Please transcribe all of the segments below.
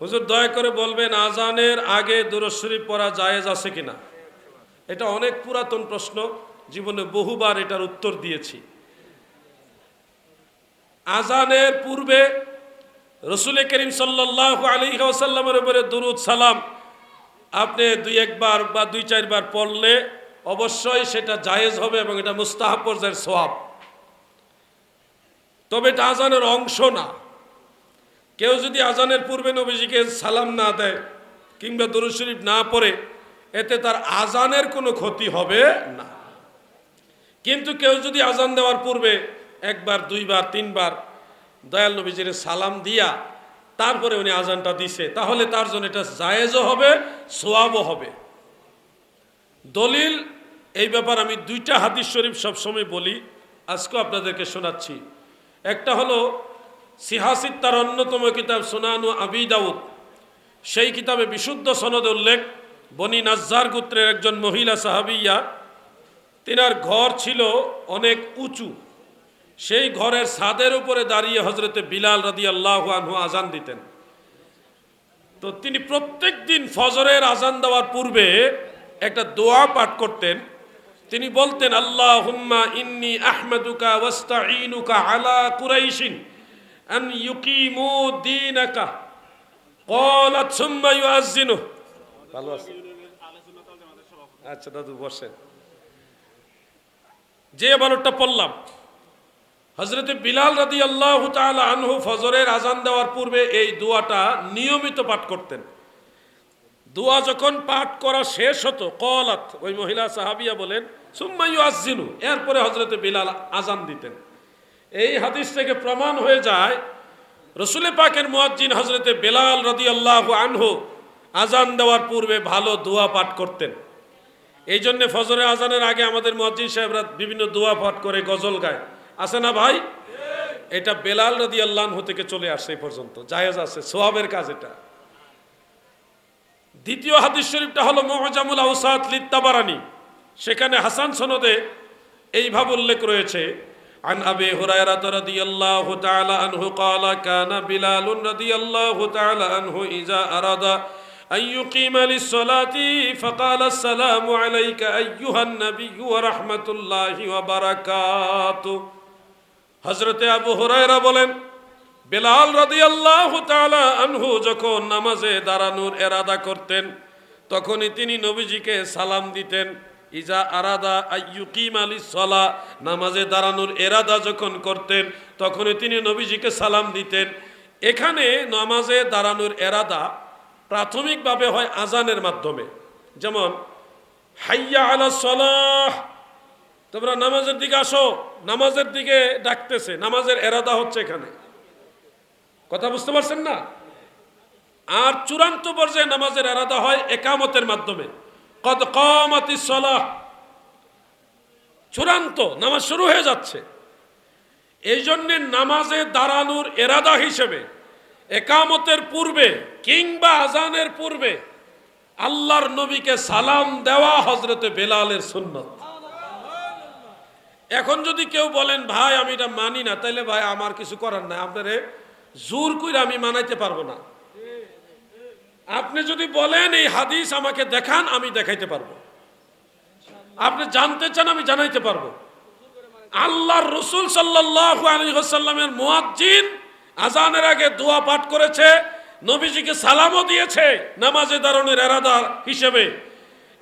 হুজুর দয়া করে বলবেন, আজানের আগে দুরশরীফ পড়া জায়েজ আছে কিনা? এটা অনেক পুরাতন প্রশ্ন, জীবনে বহুবার এটার উত্তর দিয়েছি। আজানের পূর্বে রসুল করিম সাল্লাহ আলী ওসাল্লামের উপরে দুরুদ সালাম আপনি দুই একবার বা দুই চারবার পড়লে অবশ্যই সেটা জায়েজ হবে এবং এটা মুস্তাহাব পর্যায়ের সোয়াব তবে এটা আজানের অংশ না। কেউ যদি আজানের পূর্বে নবীজিকে সালাম না দেয় কিংবা দরুদ শরীফ না পড়ে, এতে তার আজানের কোনো ক্ষতি হবে না। কিন্তু কেউ যদি আজান দেওয়ার পূর্বে একবার, দুইবার, তিনবার দয়াল নবীজির সালাম দিয়া তারপরে উনি আজানটা দিছে, তাহলে তার জন্য এটা জায়েজও হবে, সোয়াবও হবে। দলিল, এই ব্যাপার আমি দুইটা হাদিস শরীফ সবসময় বলি, আজকেও আপনাদেরকে শোনাচ্ছি। একটা হলো সিহাসিদ তার অন্যতম কিতাব সোনানু আবি দাউদ। সেই কিতাবে বিশুদ্ধ সনদ উল্লেখ, বনি নাজ্জার গোত্রের একজন মহিলা সাহাবিয়া, তিনার ঘর ছিল অনেক উঁচু। সেই ঘরের ছাদের উপরে দাঁড়িয়ে হজরতে বিলাল রাদি আল্লাহ আনহু আজান দিতেন। তো তিনি প্রত্যেক দিন ফজরের আজান দেওয়ার পূর্বে একটা দোয়া পাঠ করতেন। তিনি বলতেন আল্লাহ হুম্মা ইন্নি আহমেদুকা ওয়াস্তাইনুকা আলা কুরাইশিন। আন ইউকিমু দীনাকা ক্বালাত সুম্মা ইউআজ্জিনু ভালো আছে। আচ্ছা দাদু বসেন। যে বালুরটা পড়লাম হজরত বিলাল রাদি আল্লাহ তালা আনহু ফজরের আজান দেওয়ার পূর্বে এই দোয়াটা নিয়মিত পাঠ করতেন। দোয়া যখন পাঠ করা শেষ হতো কলাত ওই মহিলা সাহাবিয়া বলেন সুম্মাইউ আজিনু এরপরে হজরত বিলাল আজান দিতেন। এই হাদিস থেকে প্রমাণ হয়ে যায়, রসুলে পাকের মুয়াজ্জিন হজরতে বেলাল রদি আল্লাহ আনহু আজান দেওয়ার পূর্বে ভালো দোয়া পাঠ করতেন। এই জন্য ফজরে আজানের আগে আমাদের মুয়াজ্জিন সাহেবরা বিভিন্ন দোয়া পাঠ করে গজল গায়। আছে না ভাই? এটা বেলাল রদি আল্লাহ থেকে চলে আসে এই পর্যন্ত। জায়েজ আছে সোহাবের কাজ এটা। দ্বিতীয় হাদিস শরীফটা হলো মোহজামুল আউসাদ লিত্তাবারানি। সেখানে হাসান সনদে এইভাবে উল্লেখ রয়েছে عن أبي هريرة رضي الله تعالى عنه قال كان بلال رضي الله تعالى عنه إذا أراد أن يقيم للصلاة فقال السلام عليك أيها النبي ورحمة الله وبركاته হজরতে আবু হুরায়রা বলেন বেলাল রাদিয়াল্লাহু তাআলা আনহু যখন নামাজে দাঁড়ানোর এরাদা করতেন তখনই তিনি নবীজিকে সালাম দিতেন ইজা আরাদা আইয়ুকিম আলী সলা নামাজে দাঁড়ানোর এরাদা যখন করতেন, তখনই তিনি নবীজিকে সালাম দিতেন। এখানে নামাজে দাঁড়ানোর এরাদা প্রাথমিকভাবে হয় আজানের মাধ্যমে। যেমন, হাইয়া আলা সলাহ, তোমরা নামাজের দিকে আসো, নামাজের দিকে ডাকতেছে, নামাজের এরাদা হচ্ছে এখানে। কথা বুঝতে পারছেন না? আর চূড়ান্ত পর্যায়ে নামাজের এরাদা হয় একামতের মাধ্যমে। কমাতি সলাহ। চূড়ান্ত নামাজ শুরু হয়ে যাচ্ছে। এই জন্যে নামাজে দাঁড়ানোর এরাদা হিসেবে একামতের পূর্বে কিংবা আজানের পূর্বে আল্লাহর নবীকে সালাম দেওয়া হজরতে বেলালের সুন্নত। এখন যদি কেউ বলেন, ভাই, আমি এটা মানি না, তাইলে ভাই, আমার কিছু করার নাই। আপনারে জোর করে আমি মানাইতে পারব না। আপনি যদি বলেন এই হাদিস আমাকে দেখান, আমি দেখাইতে পারব। আপনি জানতে চান, আমি জানাইতে পারব। আল্লাহর রসুল সাল্লাহ আলী সাল্লামের মুয়াজ্জিন আজানের আগে দোয়া পাঠ করেছে, নবীজিকে সালামও দিয়েছে নামাজে দাঁড়ানোর এরাদা হিসেবে।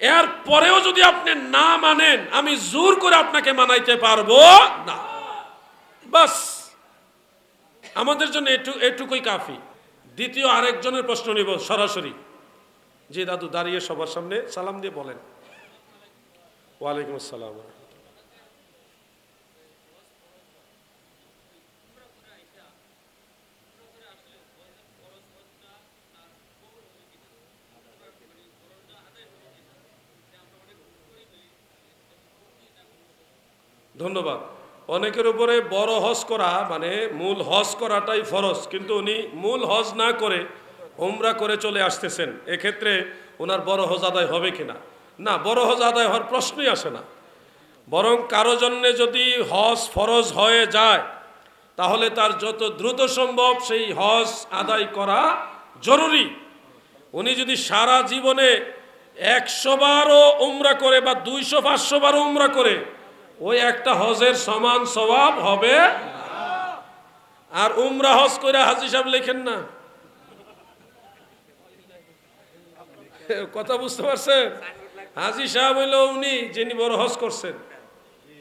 এর পরেও যদি আপনি না মানেন, আমি জোর করে আপনাকে মানাইতে পারব না। বাস, আমাদের জন্য এটু, এটুকুই কাফি। দ্বিতীয় আরেকজনের প্রশ্ন নিব সরাসরি। যে দাদু, দাঁড়িয়ে সবার সামনে সালাম দিয়ে বলেন। ওয়ালাইকুম আসসালাম। ধন্যবাদ। অনেকের উপরে বড় হজ করা মানে মূল হজ করাটাই ফরজ, কিন্তু উনি মূল হজ না করে ওমরা করে চলে আসতেছেন। এক্ষেত্রে ওনার বড় হজ আদায় হবে কিনা? না, বড় হজ আদায় হওয়ার প্রশ্নই আসে না। বরং কারও জন্যে যদি হজ ফরজ হয়ে যায়, তাহলে তার যত দ্রুত সম্ভব সেই হজ আদায় করা জরুরি। উনি যদি সারা জীবনে একশো বারও উমরা করে বা দুইশো, পাঁচশো বারও উমরা করে ওই একটা হজের সমান স্বভাব হবে। আর উমরা হজ করে হাজি সাহেব লেখেন না। কথা বুঝতে পারছেন? হাজি সাহেব হইল উনি যিনি বড় হজ করছেন।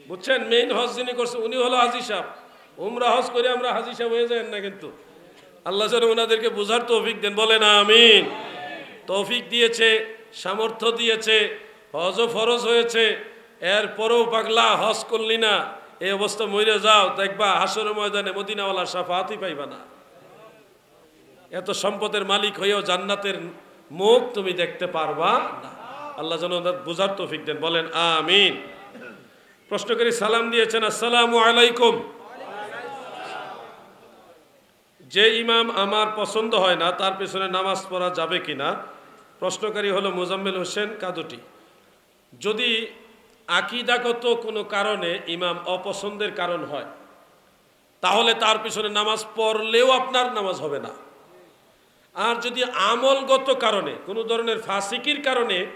বুঝছেন? মেইন হজ যিনি করছেন উনি হলো হাজি সাহেব। উমরা হজ করে আমরা হাজি সাহেব হয়ে যাই না কিন্তু। আল্লাহ যেন ওনাদেরকে বোঝার তৌফিক দেন বলে না আমিন। তৌফিক দিয়েছে, সামর্থ্য দিয়েছে, হজও ফরজ হয়েছে। এরপরেও পাগলা হজ করলি না, এই অবস্থা মরে যাও, দেখবা হাসর ময়দানে মদিনাওয়ালা সাফাতই পাইবা না। এত সম্পদের মালিক হয়েও জান্নাতের মুখ তুমি দেখতে পারবা না। আল্লাহ যেন বুঝার তৌফিক দেন, বলেন আমিন। প্রশ্নকারী সালাম দিয়েছেন, আসসালামু আলাইকুম। যে ইমাম আমার পছন্দ হয় না, তার পেছনে নামাজ পড়া যাবে কিনা? প্রশ্নকারী হলো মোজাম্মেল হোসেন কাদুটি। যদি আকিদাগত কোনো কারণে ইমাম অপছন্দের কারণ হয়। তাহলে তার পিছনে নামাজ পড়লেও আপনার নামাজ হবে না। আর যদি আমলগত কারণে, কোনো ধরনের ফাসিকির কারণে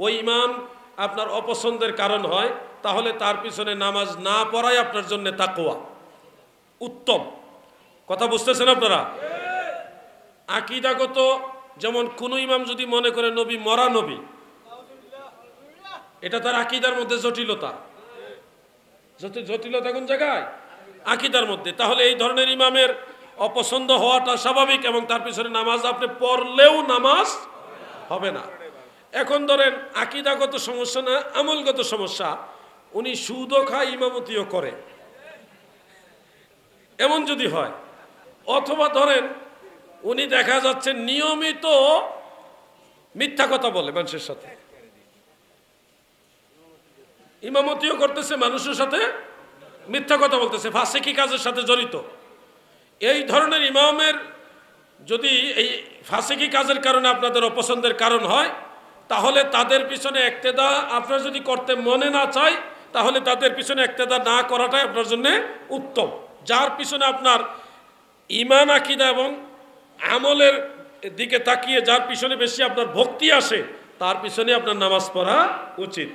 ওই ইমাম আপনার অপছন্দের কারণ হয়, তাহলে তার পিছনে নামাজ না পড়াই আপনার জন্য তাকোয়া উত্তম। কথা বুঝতেছেন আপনারা? আকিদাগত যেমন কোন ইমাম যদি মনে করে নবী মরা নবী এটা তার আকিদার মধ্যে জটিলতা। জটিলতা কোন জায়গায়? আকিদার মধ্যে। তাহলে এই ধরনের ইমামের অপছন্দ হওয়াটা স্বাভাবিক এবং তার পিছনে নামাজ আপনি পড়লেও নামাজ হবে না। এখন ধরেন আকিদাগত সমস্যা না, আমলগত সমস্যা, উনি সুদও খায়, ইমামতিও করে। এমন যদি হয়, অথবা ধরেন উনি দেখা যাচ্ছে নিয়মিত মিথ্যা কথা বলে মানুষের সাথে। ইমামতিও করতেছে, মানুষের সাথে মিথ্যা কথা বলতেছে, ফাঁসেকি কাজের সাথে জড়িত। এই ধরনের ইমামের যদি এই ফাঁসেকি কাজের কারণে আপনাদের অপছন্দের কারণ হয়, তাহলে তাদের পিছনে একতেদা আপনার যদি করতে মনে না চায়, তাহলে তাদের পিছনে একতেদা না করাটাই আপনার জন্য উত্তম। যার পিছনে আপনার ইমান, আকিদা এবং আমলের দিকে তাকিয়ে যার পিছনে বেশি আপনার ভক্তি আসে, তার পিছনে আপনার নামাজ পড়া উচিত।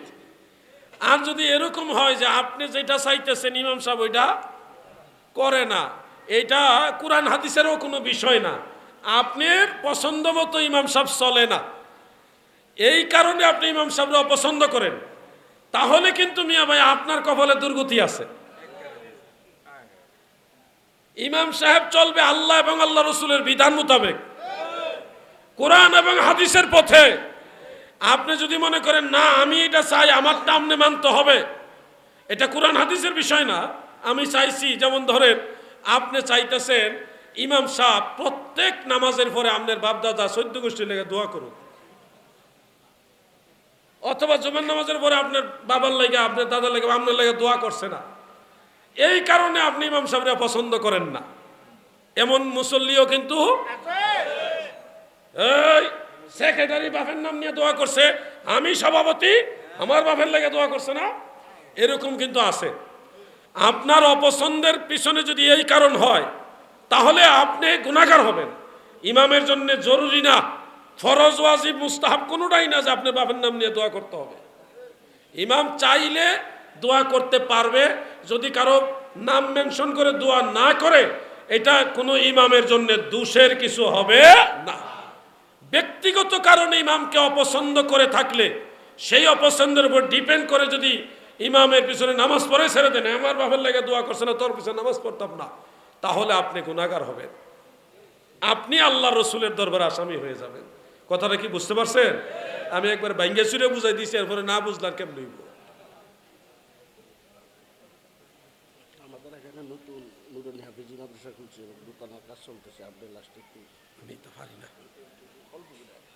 আর যদি এরকম হয় যে আপনি যেটা চাইতেছেন, ইমাম সাহেব ওইটা করে না, এটা কোরআন হাদিসেরও কোনো বিষয় না। আপনার পছন্দ মতো ইমাম সাহেব চলে না। এই কারণে আপনি ইমাম সাহেবরা অপছন্দ করেন। তাহলে কিন্তু মিয়া ভাই, আপনার কপালে দুর্গতি আছে। ইমাম সাহেব চলবে আল্লাহ এবং আল্লাহ রসুলের বিধান মোতাবেক। কোরআন এবং হাদিসের পথে আপনি যদি মনে করেন না আমি এটা চাই আমার টামনে মানতে হবে। এটা কোরআন হাদিসের বিষয় না। আমি চাইছি যেমন ধরেন আপনি চাইতেছেন ইমাম সাহ প্রত্যেক নামাজের পরে আপনার বাপদাদা সৈদ্য গোষ্ঠী লেগে দোয়া করুন অথবা জুমার নামাজের পরে আপনার বাবার লেগে আপনার দাদার লেগে আপনার লেগে দোয়া করছে না। এই কারণে আপনি ইমাম সাহেবরা পছন্দ করেন না। এমন মুসল্লিও কিন্তু এই সেক্রেটারি বাপের নাম নিয়ে দোয়া করছে। আমি সভাপতি, আমার বাপের লেগে দোয়া করছে না। এরকম কিন্তু আছে। আপনার অপছন্দের পিছনে যদি এই কারণ হয়, তাহলে আপনি গুণাগার হবেন। ইমামের জন্য জরুরি না। ফরজ, ওয়াজিব, মুস্তাহাব কোনোটাই না যে আপনি বাপের নাম নিয়ে দোয়া করতে হবে। ইমাম চাইলে দোয়া করতে পারবে, যদি কারও নাম মেনশন করে দোয়া না করে, এটা কোনো ইমামের জন্য দোষের কিছু হবে না। ব্যক্তিগত কারণে ইমামকে অপছন্দ করে থাকলে সেই অপছন্দের উপর ডিপেন্ড করে যদি ইমামের পিছনে নামাজ পড়ে ছেড়ে দেন আমার বাবার লেগে দোয়া করছে না তোর পিছনে নামাজ পড়তাম না তাহলে আপনি গুণাগার হবেন। আপনি আল্লাহ রসুলের দরবারে আসামি হয়ে যাবেন। কথাটা কি বুঝতে পারছেন? আমি একবার বাইঙ্গে সুরে বুঝাই দিয়েছি এরপরে না বুঝলাম কেমন হইব? আমি তো পারি না। অল্প বিনয়